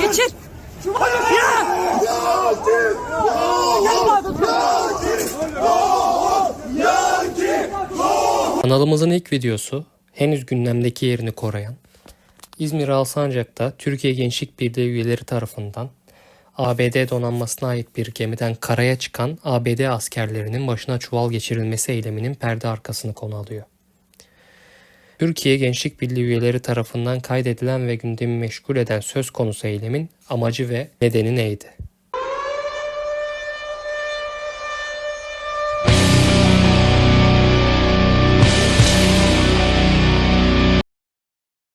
Geçin. Kanalımızın ilk videosu henüz gündemdeki yerini koruyan İzmir Alsancak'ta Türkiye Gençlik Birliği üyeleri tarafından ABD donanmasına ait bir gemiden karaya çıkan ABD askerlerinin başına çuval geçirilmesi eyleminin perde arkasını konu alıyor. Türkiye Gençlik Birliği üyeleri tarafından kaydedilen ve gündemi meşgul eden söz konusu eylemin amacı ve nedeni neydi?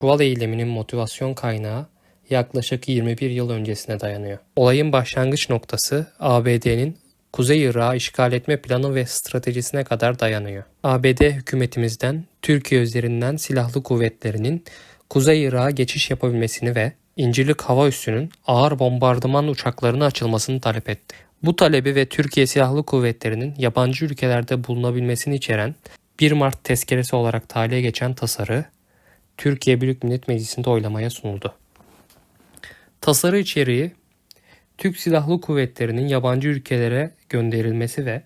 Çuval eyleminin motivasyon kaynağı yaklaşık 21 yıl öncesine dayanıyor. Olayın başlangıç noktası ABD'nin Kuzey Irak'ı işgal etme planı ve stratejisine kadar dayanıyor. ABD hükümetimizden Türkiye üzerinden silahlı kuvvetlerinin Kuzey Irak'a geçiş yapabilmesini ve İncirlik Hava Üssü'nün ağır bombardıman uçaklarına açılmasını talep etti. Bu talebi ve Türkiye Silahlı Kuvvetleri'nin yabancı ülkelerde bulunabilmesini içeren 1 Mart tezkeresi olarak tarihe geçen tasarı Türkiye Büyük Millet Meclisi'nde oylamaya sunuldu. Tasarı içeriği Türk Silahlı Kuvvetleri'nin yabancı ülkelere gönderilmesi ve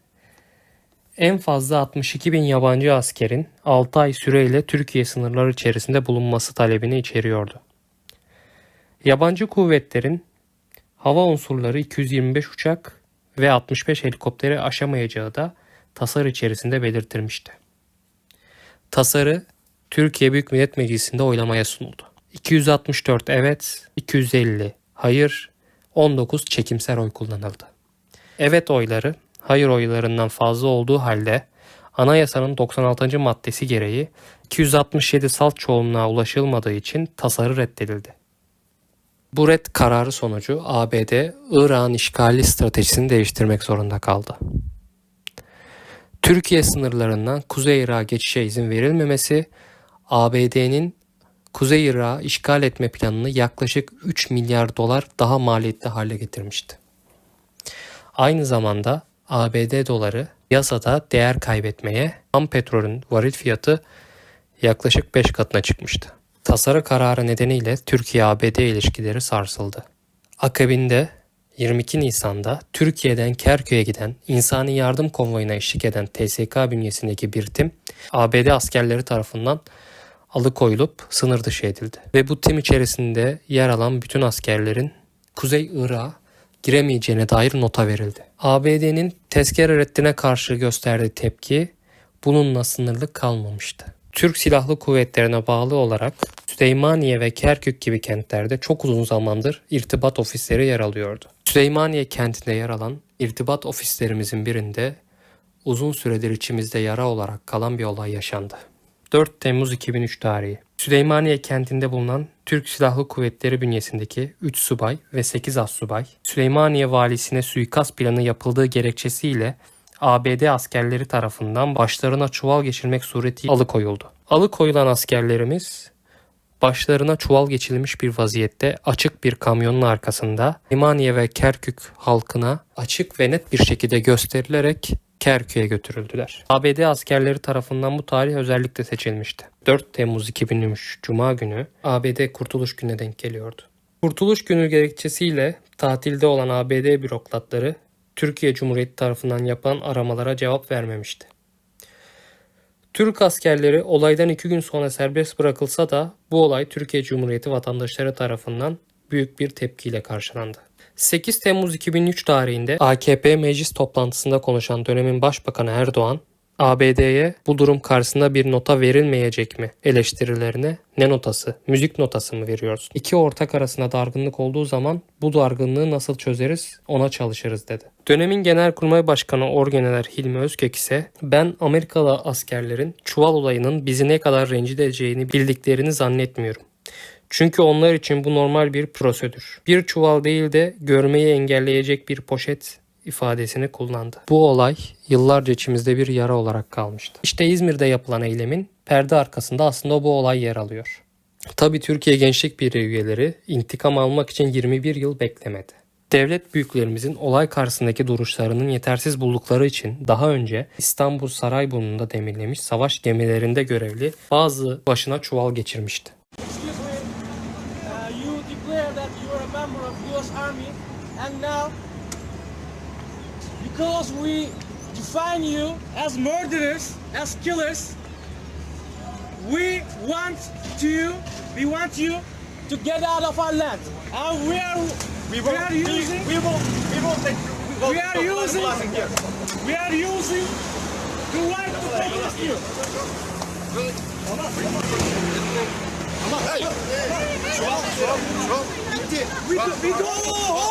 en fazla 62 bin yabancı askerin 6 ay süreyle Türkiye sınırları içerisinde bulunması talebini içeriyordu. Yabancı kuvvetlerin hava unsurları 225 uçak ve 65 helikopteri aşamayacağı da tasarı içerisinde belirtilmişti. Tasarı Türkiye Büyük Millet Meclisi'nde oylamaya sunuldu. 264 evet, 250 hayır, 19 çekimser oy kullanıldı. Evet oyları hayır oylarından fazla olduğu halde anayasanın 96. maddesi gereği 267 salt çoğunluğa ulaşılmadığı için tasarı reddedildi. Bu red kararı sonucu ABD, Irak'ın işgali stratejisini değiştirmek zorunda kaldı. Türkiye sınırlarından Kuzey Irak'a geçişe izin verilmemesi ABD'nin Kuzey Irak'ı işgal etme planını yaklaşık 3 milyar dolar daha maliyetli hale getirmişti. Aynı zamanda ABD doları piyasada değer kaybetmeye, ham petrolün varil fiyatı yaklaşık 5 katına çıkmıştı. Tasarı kararı nedeniyle Türkiye-ABD ilişkileri sarsıldı. Akabinde 22 Nisan'da Türkiye'den Kerkük'e giden insani yardım konvoyuna eşlik eden TSK bünyesindeki bir tim ABD askerleri tarafından alıkoyulup sınır dışı edildi. Ve bu tim içerisinde yer alan bütün askerlerin Kuzey Irak'a giremeyeceğine dair nota verildi. ABD'nin tezkere reddine karşı gösterdiği tepki bununla sınırlı kalmamıştı. Türk Silahlı Kuvvetlerine bağlı olarak Süleymaniye ve Kerkük gibi kentlerde çok uzun zamandır irtibat ofisleri yer alıyordu. Süleymaniye kentinde yer alan irtibat ofislerimizin birinde uzun süredir içimizde yara olarak kalan bir olay yaşandı. 4 Temmuz 2003 tarihi. Süleymaniye kentinde bulunan Türk Silahlı Kuvvetleri bünyesindeki 3 subay ve 8 assubay, Süleymaniye valisine suikast planı yapıldığı gerekçesiyle ABD askerleri tarafından başlarına çuval geçirmek suretiyle alıkoyuldu. Alıkoyulan askerlerimiz başlarına çuval geçirilmiş bir vaziyette açık bir kamyonun arkasında Limaniye ve Kerkük halkına açık ve net bir şekilde gösterilerek Kerkük'e götürüldüler. ABD askerleri tarafından bu tarih özellikle seçilmişti. 4 Temmuz 2003 Cuma günü ABD Kurtuluş Günü'ne denk geliyordu. Kurtuluş Günü gerekçesiyle tatilde olan ABD bürokratları Türkiye Cumhuriyeti tarafından yapılan aramalara cevap vermemişti. Türk askerleri olaydan iki gün sonra serbest bırakılsa da bu olay Türkiye Cumhuriyeti vatandaşları tarafından büyük bir tepkiyle karşılandı. 8 Temmuz 2003 tarihinde AKP meclis toplantısında konuşan dönemin başbakanı Erdoğan, ABD'ye bu durum karşısında bir nota verilmeyecek mi eleştirilerine ne notası, müzik notası mı veriyoruz? İki ortak arasında dargınlık olduğu zaman bu dargınlığı nasıl çözeriz ona çalışırız dedi. Dönemin Genelkurmay Başkanı Orgeneral Hilmi Özkök ise ben Amerikalı askerlerin çuval olayının bizi ne kadar rencide edeceğini bildiklerini zannetmiyorum. Çünkü onlar için bu normal bir prosedür. Bir çuval değil de görmeyi engelleyecek bir poşet ifadesini kullandı. Bu olay yıllarca içimizde bir yara olarak kalmıştı. İşte İzmir'de yapılan eylemin perde arkasında aslında bu olay yer alıyor. Tabi Türkiye Gençlik Birliği üyeleri intikam almak için 21 yıl beklemedi. Devlet büyüklerimizin olay karşısındaki duruşlarının yetersiz buldukları için daha önce İstanbul Sarayburnu'nda demirlemiş savaş gemilerinde görevli bazı başına çuval geçirmişti. Now, because we define you as murderers, as killers, we want to, we want you to get out of our land. And we are, we, are using, We will, we will take. We, will we are using, we are using the right to protest you. Şu an, şu an, şu an bitti. We, go-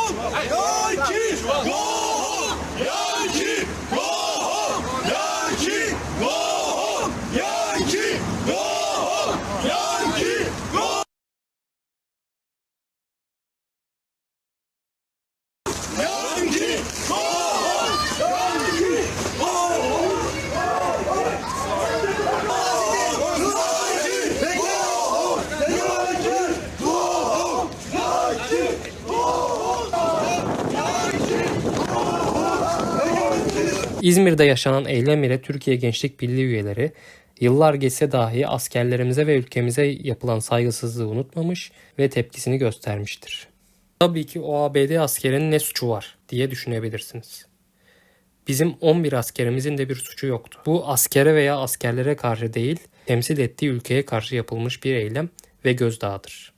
İzmir'de yaşanan eylem ile Türkiye Gençlik Birliği üyeleri yıllar geçse dahi askerlerimize ve ülkemize yapılan saygısızlığı unutmamış ve tepkisini göstermiştir. Tabii ki o ABD askerinin ne suçu var diye düşünebilirsiniz. Bizim 11 askerimizin de bir suçu yoktu. Bu askere veya askerlere karşı değil, temsil ettiği ülkeye karşı yapılmış bir eylem ve gözdağıdır.